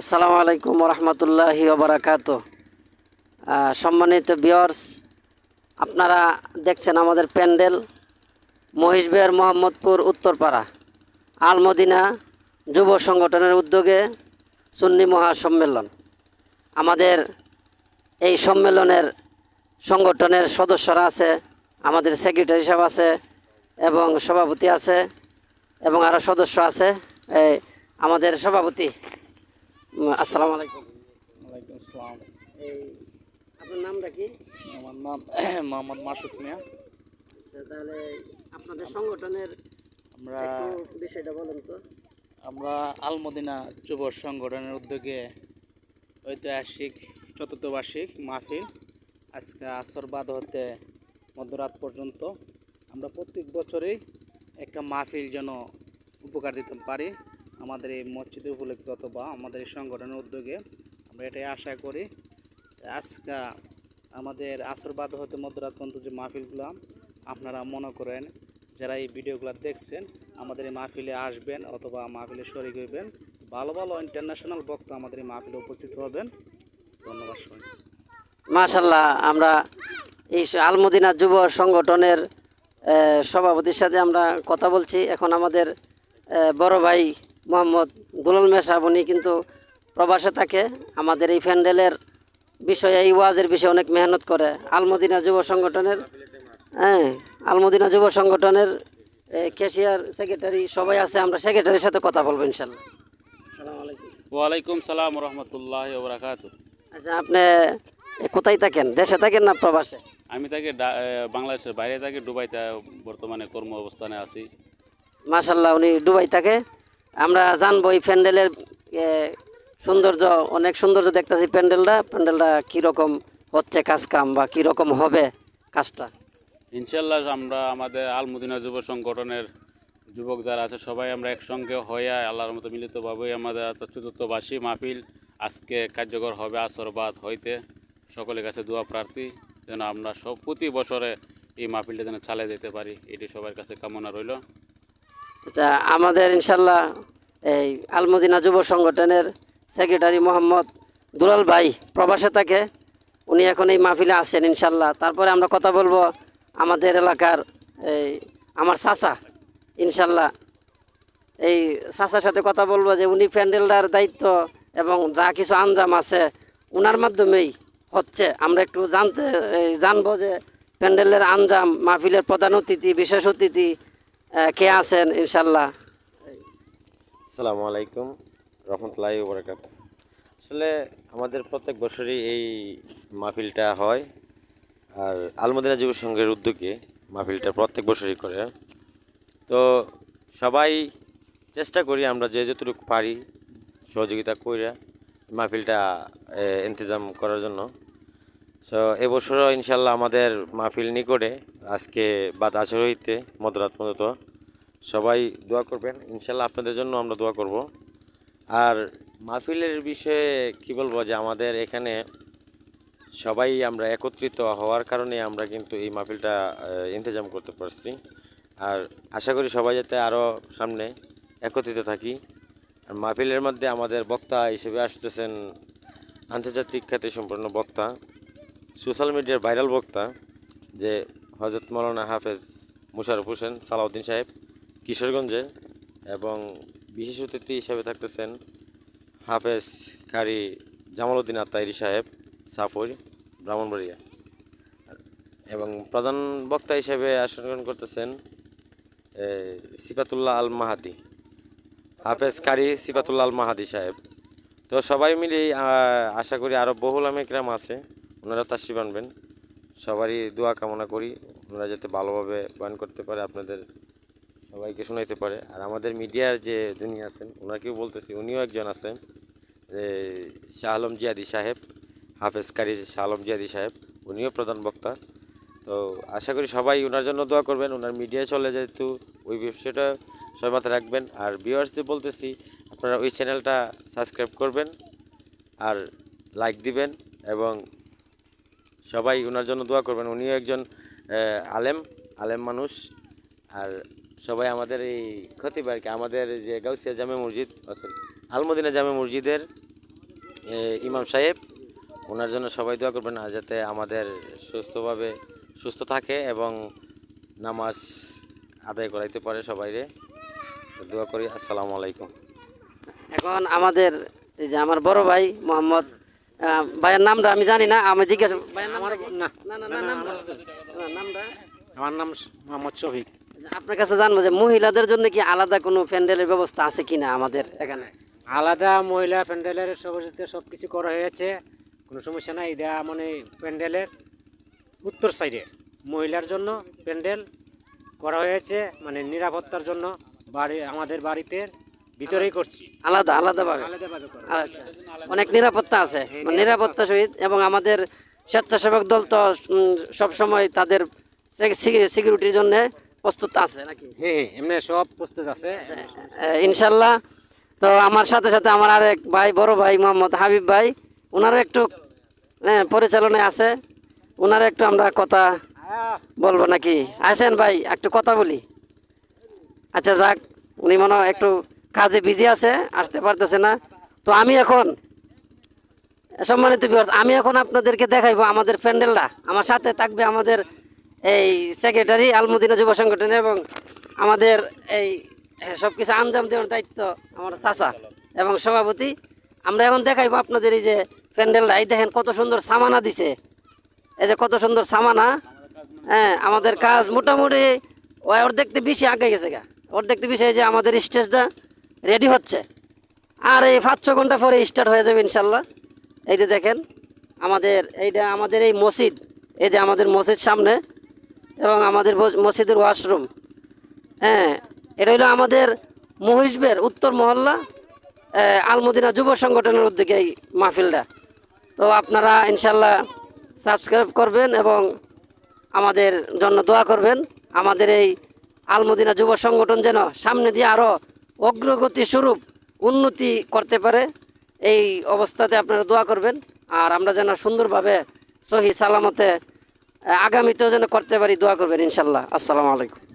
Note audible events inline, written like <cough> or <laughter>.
আসসালামু আলাইকুম রহমতুল্লাহি ওবরাকাত সম্মানিত বিয়র্স আপনারা দেখছেন আমাদের প্যান্ডেল মহিষবিহার মোহাম্মদপুর উত্তরপাড়া। আলমদিনা যুব সংগঠনের উদ্যোগে সুন্নি মহাসম্মেলন। আমাদের এই সম্মেলনের সংগঠনের সদস্যরা আছে, আমাদের সেক্রেটারি সাহেব আছে এবং সভাপতি আছে এবং আরও সদস্য আছে। আমাদের সভাপতি আসসালামু আলাইকুম। ওয়ালাইকুম আসসালাম। এই আপনার নামটা কি? আমার নাম <clears throat> মোহাম্মদ মাসুদ মিয়া। আচ্ছা তাহলে আপনাদের সংগঠনের আমরা বিষয়টা বলুন তো। আমরা আলমদিনা যুব সংগঠনের উদ্যোগে ঐতিহাসিক চতুর্থ বার্ষিক মাহফিল আজকে আসর বাদ হতে মধ্যরাত পর্যন্ত আমরা প্রত্যেক বছরেই একটা মাহফিল যেন উপকার দিতে পারি। আমাদের এই মসজিদে উপলক্ষিত অথবা আমাদের এই সংগঠনের উদ্যোগে আমরা এটাই আশা করি আজকে আমাদের আসর বাদ হতে মধ্যরাত পর্যন্ত যে মাহফিলগুলো আপনারা মনে করেন, যারা এই ভিডিওগুলো দেখছেন, আমাদের এই মাহফিলে আসবেন অথবা মাহফিলে শরিক হইবেন, ভালো ভালো ইন্টারন্যাশনাল বক্তা আমাদের এই মাহফিলে উপস্থিত হবেন। ধন্যবাদ সবাই মাশাল্লাহ আমরা এই আলমদিনা যুব সংগঠনের সভাপতির সাথে আমরা কথা বলছি। এখন আমাদের বড় ভাই মোহাম্মদ দুলাল মেশাব উনি কিন্তু প্রবাসে থাকে। আমাদের এই ফ্যান্ডেলের বিষয়ে এই ওয়াজের বিষয়ে অনেক মেহনত করে। আলমদিনা যুব সংগঠনের হ্যাঁ আলমদিনা যুব সংগঠনের ক্যাশিয়ার সেক্রেটারি সবাই আছে আমরা সেক্রেটারির সাথে কথা বলব ইনশাল্লাহ। ওয়ালাইকুম সালাম রহমতুল্লাহ ওবরাকাত। আচ্ছা আপনি কোথায় থাকেন? দেশে থাকেন না প্রবাসে? আমি এ, বাংলাদেশের বাইরে থাকি দুবাইতে বর্তমানে কর্ম অবস্থানে আছি। মাশাল্লাহ উনি ডুবাই থাকে। আমরা জানব এই প্যান্ডেলের সৌন্দর্য, অনেক সৌন্দর্য দেখতেছি প্যান্ডেলটা। প্যান্ডেলটা কীরকম হচ্ছে কাজ কাম বা কীরকম হবে কাজটা? ইনশাল্লাহ আমরা আমাদের আলমদিনা যুব সংগঠনের যুবক যারা আছে, সবাই আমরা একসঙ্গে হয়ে আল্লাহর মতো মিলিতভাবে আমাদের চতুর্থবাসী মাহফিল আজকে কার্যকর হবে আসরবাদ হইতে। সকলের কাছে দোয়া প্রার্থী, যেন আমরা সব প্রতি বছরে এই মাহফিলটা যেন চালিয়ে যেতে পারি, এটি সবার কাছে কামনা রইল। আচ্ছা আমাদের ইনশাল্লাহ এই আলমদিনা যুব সংগঠনের সেক্রেটারি মোহাম্মদ দুলাল ভাই প্রবাসে থাকে। উনি এখন এই মাহফিলে আসেন ইনশাল্লাহ। তারপরে আমরা কথা বলব আমাদের এলাকার এই আমার চাচা। ইনশাল্লাহ এই চাচার সাথে কথা বলব যে উনি প্যান্ডেলটার দায়িত্ব এবং যা কিছু আঞ্জাম আছে ওনার মাধ্যমেই হচ্ছে। আমরা একটু জানতে জানব যে প্যান্ডেলের আঞ্জাম, মাহফিলের প্রধান অতিথি, বিশেষ অতিথি কে আছেন? ইনশাল্লাহ আসসালামু আলাইকুম রহমতুল্লাহি বরাকাত আসলে আমাদের প্রত্যেক বছরই এই মাহফিলটা হয় আর আলমদিনা যুব সংঘের উদ্যোগে মাহফিলটা প্রত্যেক বছরই করে। তো সবাই চেষ্টা করি আমরা যে যতটুকু পারি সহযোগিতা করে মাহফিলটা ইন্তজাম করার জন্য। সো এবছরও ইনশাল্লাহ আমাদের মাহফিল নিকটে, আজকে বাদ আসর হইতে মধ্যরাত পর্যন্ত। সবাই দোয়া করবেন, ইনশাল্লাহ আপনাদের জন্য আমরা দোয়া করব। আর মাহফিলের বিষয়ে কি বলব যে আমাদের এখানে সবাই আমরা একত্রিত হওয়ার কারণে আমরা কিন্তু এই মাহফিলটা ইন্তজাম করতে পারছি। আর আশা করি সবাই যাতে আরও সামনে একত্রিত থাকি। আর মাহফিলের মধ্যে আমাদের বক্তা হিসেবে আসতেছেন আন্তর্জাতিক খ্যাতি সম্পন্ন বক্তা। সোশ্যাল মিডিয়ার ভাইরাল বক্তা যে হজরত মৌলানা হাফেজ মুশারফ হোসেন সালাউদ্দিন সাহেব কিশোরগঞ্জে এবং বিশেষ অতিথি হিসাবে থাকতেছেন হাফেজ কারি জামালউদ্দিন আত্মাইরি সাহেব সাফর ব্রাহ্মণবাড়িয়া। এবং প্রধান বক্তা হিসেবে আসন করতেছেন সিফাতুল্লাহ আল মাহাদি হাফেজ কারি সিফাতুল্লাহ আল মাহাদি সাহেব। তো সবাই মিলেই আশা করি আরও বহুল আমেকরাম আছে। ওনারা তাশরিফ বানবেন সবারই দোয়া কামনা করি ওনারা যাতে ভালোভাবে বয়ান করতে পারে, আপনাদের সবাইকে শোনাইতে পারে। আর আমাদের মিডিয়ার যে যিনি আছেন, ওনাকেও বলতেছি, উনিও একজন আছেন, যে শাহ আলম জিয়াদি সাহেব, হাফেজ কারি শাহ আলম জিয়াদি সাহেব, উনিও প্রধান বক্তা। তো আশা করি সবাই ওনার জন্য দোয়া করবেন, ওনার মিডিয়ায় চলে যেহেতু ওই বিষয়টা সবাই মাথায় রাখবেন। আর ভিউয়ার্সদের বলতেছি, আপনারা ওই চ্যানেলটা সাবস্ক্রাইব করবেন, আর লাইক দিবেন, এবং সবাই ওনার জন্য দোয়া করবেন। উনিও একজন আলেম আলেম মানুষ। আর সবাই আমাদের এই খতিব আর কি আমাদের যে গাউসিয়া জামে মসজিদ sorry, আলমদিনা জামে মসজিদের ইমাম সাহেব ওনার জন্য সবাই দোয়া করবেন আর যাতে আমাদের সুস্থভাবে সুস্থ থাকে এবং নামাজ আদায় করাইতে পারে সবাইরে। দোয়া করি আসসালামু আলাইকুম। এখন আমাদের এই যে আমার বড় ভাই মোহাম্মদ ভাইয়ের নামটা আমি জানি না আমি জিজ্ঞাসা ভাইয়ের নামটা কি? না না না না নামটা না, আমার নাম মোহাম্মদ শফিক। আপনার কাছে জানব যে মহিলাদের জন্য কি আলাদা কোনো প্যান্ডেলের ব্যবস্থা আছে কিনা আমাদের এখানে? আলাদা মহিলা প্যান্ডেলের সবাইতে সব কিছু করা হয়েছে কোনো সমস্যা নাই এটা মানে প্যান্ডেলের উত্তর সাইডে। মহিলার জন্য প্যান্ডেল করা হয়েছে মানে নিরাপত্তার জন্য বাড়ি আমাদের বাড়িতে ভিতরেই করছি। আলাদা আলাদাভাবে? আচ্ছা। অনেক নিরাপত্তা আছে। মানে নিরাপত্তা সহিত এবং আমাদের স্বেচ্ছাসেবক দল তো সব সময় তাদের সিকিউরিটির জন্য প্রস্তুত আছে নাকি? হ্যাঁ হ্যাঁ এমনি সব প্রস্তুত আছে। ইনশাল্লাহ তো আমার সাথে সাথে আমার আরেক ভাই বড় ভাই মোহাম্মদ হাবিব ভাই ওনারও একটু হ্যাঁ, পরিচালনায় আছে। ওনার একটু আমরা কথা বলব নাকি? আসেন ভাই একটু কথা বলি। আচ্ছা যাক উনি মনে একটু কাজে বিজি আছে আসতে পারতেছে না। তো আমি এখন সম্মানিত viewers, আমি এখন আপনাদেরকে দেখাইবো আমাদের প্যান্ডেলটা। আমার সাথে থাকবে আমাদের এই সেক্রেটারি আলমদিনা যুব সংগঠন এবং আমাদের এই সব কিছু আঞ্জাম দেওয়ার দায়িত্ব আমার চাচা এবং সভাপতি। আমরা এখন দেখাইবো আপনাদের এই যে প্যান্ডেলটা। এই দেখেন কত সুন্দর সামানা দিছে। এই যে কত সুন্দর সামানা। হ্যাঁ আমাদের কাজ মোটামুটি ওর দেখতে বেশি আগে গেছে গা। ওর দেখতে বেশি এই যে আমাদের স্টেজটা রেডি হচ্ছে। আর এই পাঁচ ছ ঘণ্টা পরে স্টার্ট হয়ে যাবে ইনশাল্লাহ। এই যে দেখেন, আমাদের এইটা, আমাদের এই মসজিদ, এই যে আমাদের মসজিদ সামনে এবং আমাদের মসজিদের ওয়াশরুম হ্যাঁ এটা হলো আমাদের মহিষবের উত্তর মহল্লা আলমদিনা যুব সংগঠনের উদ্যোগে এই মাহফিলটা। তো আপনারা ইনশাল্লাহ সাবস্ক্রাইব করবেন এবং আমাদের জন্য দোয়া করবেন। আমাদের এই আলমদিনা যুব সংগঠন যেন সামনে দিয়ে আরও অগ্রগতি স্বরূপ উন্নতি করতে পারে, এই অবস্থাতে আপনারা দোয়া করবেন। আর আমরা যেন সুন্দরভাবে সহি সালামতে, আগামীতেও যেন করতে পারি, দোয়া করবেন ইনশাল্লাহ। আসসালামু আলাইকুম।